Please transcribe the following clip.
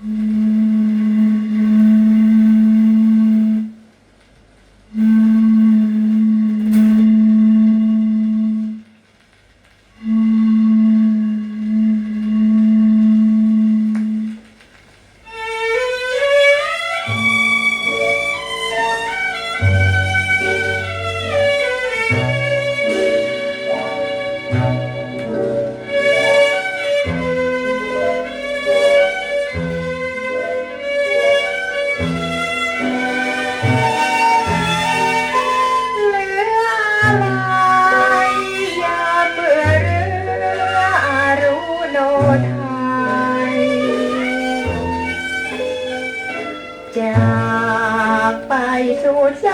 Mm-hmm. จากไปสู่ใจ